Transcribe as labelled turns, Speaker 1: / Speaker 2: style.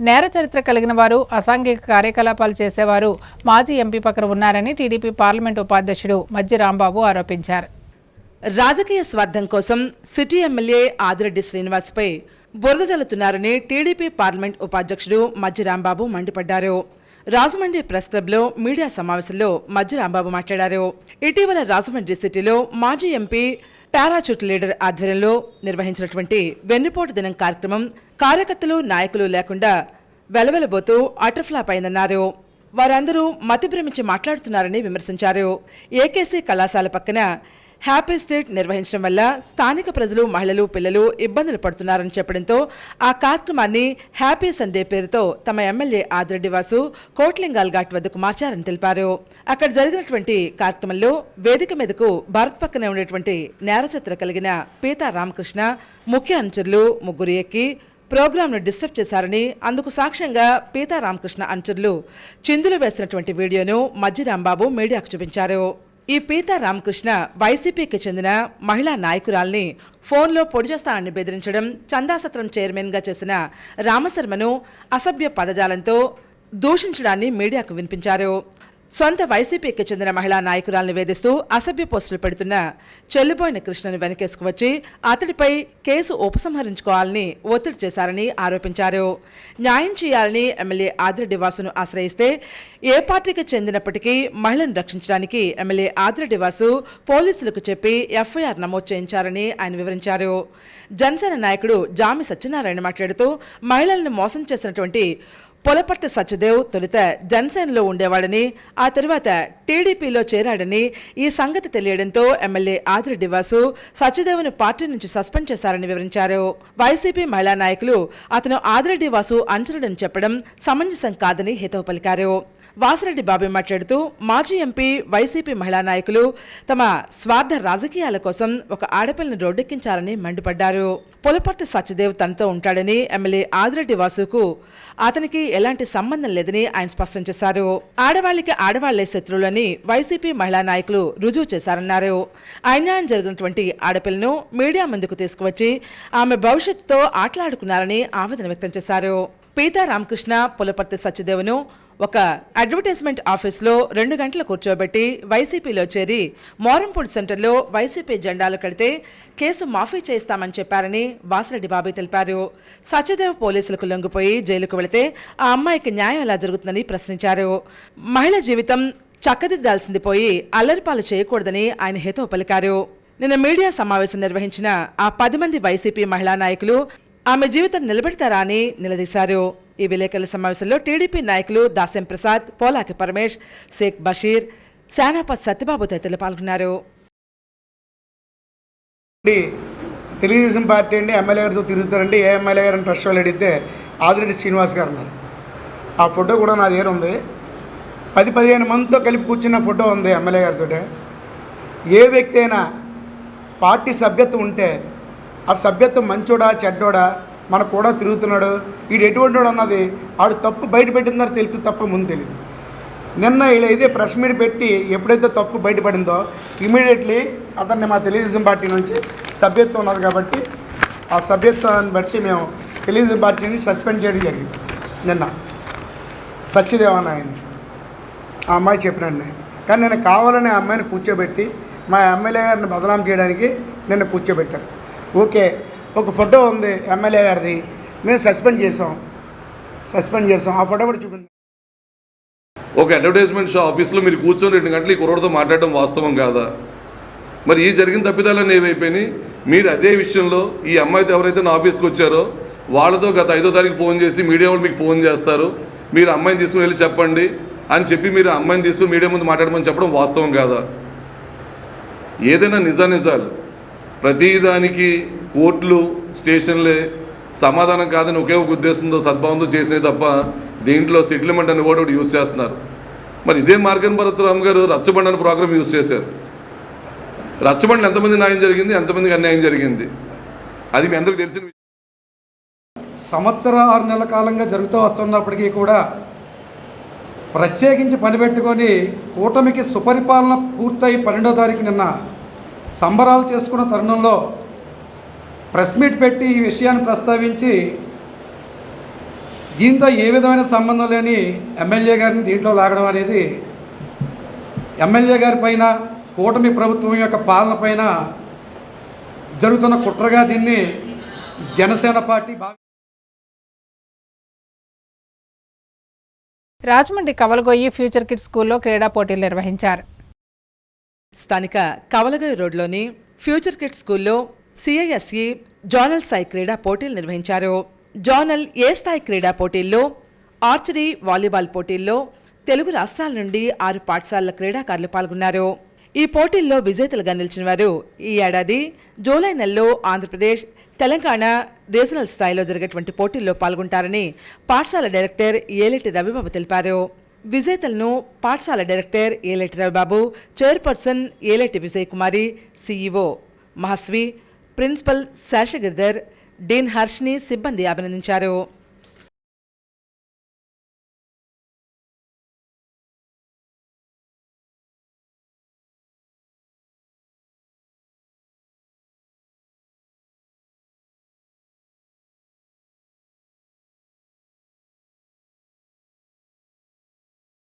Speaker 1: నేర చరిత్ర కలిగిన వారు అసాంఘిక కార్యకలాపాలు చేసేవారు మాజీ ఎంపీ పక్కన ఉన్నారని టీడీపీ పార్లమెంట్ ఉపాధ్యక్షుడు మజ్జి రాంబాబు ఆరోపించారు.
Speaker 2: రాజకీయ స్వార్థం కోసం సిటీ ఎమ్మెల్యే ఆదిరెడ్డి శ్రీనివాస్పై బురద జల్లుతున్నారని టీడీపీ పార్లమెంట్ ఉపాధ్యక్షుడు మజ్జి రాంబాబు మండిపడ్డారు. రాజమండ్రి ప్రెస్ క్లబ్లో మీడియా సమావేశంలో మజ్జి రాంబాబు మాట్లాడారు. ఇటీవల రాజమండ్రి సిటీలో మాజీ ఎంపీ పారాచూట్ లీడర్ ఆధ్వర్యంలో నిర్వహించినటువంటి వెన్నుపోటు దినం కార్యక్రమం కార్యకర్తలు నాయకులు లేకుండా వెలవెలబోతూ అటర్ఫ్లాప్ అయిందన్నారు వారందరూ మతిభ్రమించి మాట్లాడుతున్నారని విమర్శించారు. ఏకేసీ కళాశాల పక్కన హ్యాపీ స్ట్రీట్ నిర్వహించడం వల్ల స్థానిక ప్రజలు మహిళలు పిల్లలు ఇబ్బందులు పడుతున్నారని చెప్పడంతో ఆ కార్యక్రమాన్ని హ్యాపీ సండే పేరుతో తమ ఎమ్మెల్యే ఆదిరెడ్డి వాసు కోట్లింగాల్ ఘాట్ వద్దకు మార్చారని తెలిపారు. అక్కడ జరిగినటువంటి కార్యక్రమంలో వేదిక మీదకు భారత్ పక్కనే ఉండేటువంటి నేరచిత్ర కలిగిన పీతా రామకృష్ణ ముఖ్య అనుచరులు ముగ్గురు ఎక్కి ప్రోగ్రాంను డిస్టర్బ్ చేశారని అందుకు సాక్ష్యంగా పీతా రామకృష్ణ అనుచరులు చిందులు వేసినటువంటి వీడియోను మజ్జి రాంబాబు మీడియాకు చూపించారు. ఈ పీతా రామకృష్ణ వైసీపీకి చెందిన మహిళా నాయకురాల్ని ఫోన్లో పొడి చేస్తానని బెదిరించడం చందాసత్రం చైర్మన్గా చేసిన రామశర్మను అసభ్య పదజాలంతో దూషించడాన్ని మీడియాకు వినిపించారు. సొంత వైసీపీకి చెందిన మహిళా నాయకురాలను వేధిస్తూ అసభ్య పోస్టులు పెడుతున్న చెల్లిపోయిన కృష్ణను వెనకేసుకువచ్చి అతడిపై కేసు ఉపసంహరించుకోవాలని ఒత్తిడి చేశారని ఆరోపించారు. న్యాయం చేయాలని ఎమ్మెల్యే ఆదిరెడ్డి వాసును ఆశ్రయిస్తే ఏ పార్టీకి చెందినప్పటికీ మహిళను రక్షించడానికి ఎమ్మెల్యే ఆదిరెడ్డి వాసు పోలీసులకు చెప్పి ఎఫ్ఐఆర్ నమోదు చేయించారని ఆయన వివరించారు. జనసేన నాయకుడు జామి సత్యనారాయణ మాట్లాడుతూ మహిళలను మోసం చేసినటువంటి పొలపర్తి సత్యదేవ్ తొలుత జనసేనలో ఉండేవాడని ఆ తరువాత టీడీపీలో చేరాడని ఈ సంగతి తెలియడంతో ఎమ్మెల్యే ఆదిరి వాసు సత్యదేవ్ను పార్టీ నుంచి సస్పెండ్ చేశారని వివరించారు. వైసీపీ మహిళా నాయకులు అతను ఆదిరి వాసు అంచనుడని చెప్పడం సమంజసం కాదని హితవు పలికారు. వాసిరెడ్డి బాబు మాట్లాడుతూ మాజీ ఎంపీ వైసీపీ మహిళా నాయకులు తమ స్వార్థ రాజకీయాల కోసం ఒక ఆడపిల్లని రోడ్డెక్కించాలని మండిపడ్డారు. పులపర్తి సత్యదేవ్ తనతో ఉంటాడని ఎమ్మెల్యే ఆదిరెడ్డి వాసుకు అతనికి ఎలాంటి సంబంధం లేదని ఆయన స్పష్టం చేశారు. ఆడవాళ్ళకి ఆడవాళ్ళే శత్రువులని వైసీపీ మహిళా నాయకులు రుజువు చేశారన్నారు. అన్యాయం జరిగినటువంటి ఆడపిల్లను మీడియా ముందుకు తీసుకువచ్చి ఆమె భవిష్యత్తుతో ఆటలాడుకున్నారని ఆవేదన వ్యక్తం చేశారు. పీతా రామకృష్ణ పులపర్తి సత్యదేవ్ను ఒక అడ్వర్టైజ్మెంట్ ఆఫీస్లో రెండు గంటలు కూర్చోబెట్టి వైసీపీలో చేరి మోరంపూడి సెంటర్లో వైసీపీ జెండాలు కడితే కేసు మాఫీ చేస్తామని చెప్పారని వాసిరెడ్డి బాబు తెలిపారు. సత్యదేవ్ పోలీసులకు లొంగిపోయి జైలుకు వెళితే ఆ అమ్మాయికి న్యాయం ఎలా జరుగుతుందని ప్రశ్నించారు. మహిళ జీవితం చక్కదిద్దాల్సింది పోయి అల్లరిపాలు చేయకూడదని ఆయన హితవు పలికారు. నిన్న మీడియా సమావేశం నిర్వహించిన ఆ పది మంది వైసీపీ మహిళా నాయకులు ఆమె జీవితం నిలబెడతారా అని నిలదీశారు. ఈ విలేకరుల సమావేశంలో టీడీపీ నాయకులు దాసెం ప్రసాద్ పోలాకి పరమేష్ షేక్ బషీర్ శానాపత్ సత్యబాబు తదితరులు పాల్గొన్నారు.
Speaker 3: అండి తెలుగుదేశం పార్టీ అండి ఎమ్మెల్యే గారితో తిరుగుతారండి. ఏ ఎమ్మెల్యే గారిని ట్రస్ట్ వాళ్ళు అడిగితే ఆదిరెడ్డి శ్రీనివాస్ గారు ఉన్నారు ఆ ఫోటో కూడా నా దగ్గర ఉంది. పది పదిహేను మందితో కలిపి కూర్చున్న ఫోటో ఉంది ఎమ్మెల్యే గారితో ఏ వ్యక్తి అయినా పార్టీ సభ్యత్వం ఉంటే ఆ సభ్యత్వం మంచోడా చెడ్డోడా మనకు కూడా తిరుగుతున్నాడు. వీడు ఎటువంటి వాడు అన్నది ఆడు తప్పు బయట పెట్టిన తెలుస్తుంది తప్ప ముందు తెలియదు. నిన్న వీళ్ళైతే ప్రెస్ మీట్ పెట్టి ఎప్పుడైతే తప్పు బయటపడిందో ఇమీడియట్లీ అతన్ని మా తెలుగుదేశం పార్టీ నుంచి సభ్యత్వం ఉన్నది కాబట్టి ఆ సభ్యత్వాన్ని బట్టి మేము తెలుగుదేశం పార్టీని సస్పెండ్ చేయడం జరిగింది. నిన్న సత్యదేవన్ ఆయన ఆ అమ్మాయి చెప్పినండి కానీ నేను కావాలని ఆ అమ్మాయిని కూర్చోబెట్టి మా ఎమ్మెల్యే గారిని బదనాం చేయడానికి నిన్న కూర్చోబెట్టారు ఓకే ఒక ఫోటో ఉంది ఎమ్మెల్యే గారిది. మేము సస్పెండ్ చేసాం. సస్పెండ్ చేసాం. ఆ ఫోటో కూడా చూపింది
Speaker 4: ఒక అడ్వర్టైజ్మెంట్ షో ఆఫీస్లో మీరు కూర్చొని రెండు గంటలు ఈ కుర్రోడితో మాట్లాడడం వాస్తవం కాదా? మరి ఈ జరిగిన తప్పిదాలన్నీ ఏమైపోయినాయి? మీరు అదే విషయంలో ఈ అమ్మాయితో ఎవరైతే నా ఆఫీస్కి వచ్చారో వాళ్ళతో గత ఐదో తారీఖు ఫోన్ చేసి మీడియా వాళ్ళు మీకు ఫోన్ చేస్తారు. మీరు అమ్మాయిని తీసుకుని వెళ్ళి చెప్పండి అని చెప్పి మీరు అమ్మాయిని తీసుకుని మీడియా ముందు మాట్లాడమని చెప్పడం వాస్తవం కాదా? ఏదైనా నిజా నిజాలు ప్రతిదానికి కోర్టులు స్టేషన్లే సమాధానం కాదని ఒకే ఒక ఉద్దేశంతో సద్భావంతో చేసినవి తప్ప దీంట్లో సెటిల్మెంట్ అని కూడా ఒకటి యూజ్ చేస్తున్నారు. మరి ఇదే మార్గన్ భరతరామ్ గారు రచ్చబండ అనే ప్రోగ్రామ్ యూజ్ చేశారు. రచ్చబండలు ఎంతమంది న్యాయం జరిగింది ఎంతమందికి అన్యాయం జరిగింది? అది మీ అందరికీ తెలిసిన విషయం.
Speaker 5: సంవత్సర ఆరు నెలల కాలంగా జరుగుతూ వస్తున్నప్పటికీ కూడా ప్రత్యేకించి పనిపెట్టుకొని కూటమికి సుపరిపాలన పూర్తయి పన్నెండో తారీఖు నిన్న సంబరాలు చేసుకున్న తరుణంలో ప్రెస్ మీట్ పెట్టి ఈ విషయాన్ని ప్రస్తావించి దీంతో ఏ విధమైన సంబంధం లేని ఎమ్మెల్యే గారిని దీంట్లో లాగడం అనేది ఎమ్మెల్యే గారి పైన కూటమి ప్రభుత్వం యొక్క పాలన పైన జరుగుతున్న కుట్రగా దీన్ని జనసేన పార్టీ బాగా
Speaker 1: రాజమండ్రి కవలగొయ్యి ఫ్యూచర్ కిడ్స్ స్కూల్లో క్రీడా పోటీలు నిర్వహించారు.
Speaker 2: స్థానిక కవలగై రోడ్లోని ఫ్యూచర్ కిడ్ స్కూల్లో సిఐఎస్ఈ జోనల్ స్థాయి క్రీడా పోటీలు నిర్వహించారు. జోనల్ ఏ స్థాయి క్రీడా పోటీల్లో ఆర్చరీ వాలీబాల్ పోటీల్లో తెలుగు రాష్ట్రాల నుండి ఆరు పాఠశాలల క్రీడాకారులు పాల్గొన్నారు. ఈ పోటీల్లో విజేతలుగా నిలిచిన వారు ఈ ఏడాది జూలై నెలలో ఆంధ్రప్రదేశ్ తెలంగాణ రీజనల్ స్థాయిలో జరిగేటువంటి పోటీల్లో పాల్గొంటారని పాఠశాల డైరెక్టర్ ఏలేటి రవిబాబు తెలిపారు. విజేతలను పాఠశాల director Eleti Ravibabu chairperson Eleti Vijay Kumari CEO Mahasvi principal Seshagiridhar dean Harshini సిబ్బంది అభినందించారు.